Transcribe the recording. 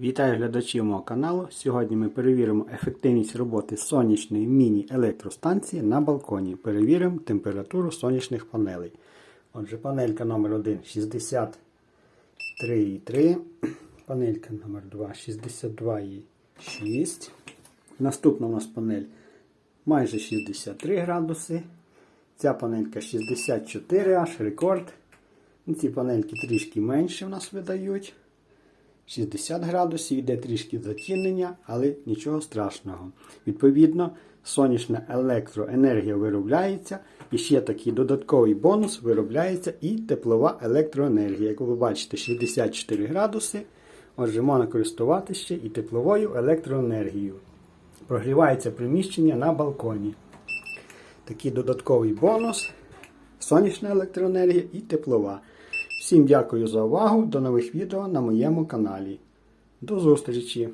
Вітаю глядачів мого каналу. Сьогодні ми перевіримо ефективність роботи сонячної міні-електростанції на балконі. Перевіримо температуру сонячних панелей. Отже, панелька номер 1 63,3. Панелька номер 2 62,6. Наступна у нас панель майже 63 градуси. Ця панелька 64 аж рекорд. Ці панельки трішки менше в нас видають. 60 градусів, йде трішки затінення, але нічого страшного. Відповідно, сонячна електроенергія виробляється, і ще такий додатковий бонус виробляється і теплова електроенергія. Як ви бачите, 64 градуси. Отже, можна користуватися і тепловою електроенергією. Прогрівається приміщення на балконі. Такий додатковий бонус, сонячна електроенергія і теплова. Всім дякую за увагу. До нових відео на моєму каналі. До зустрічі!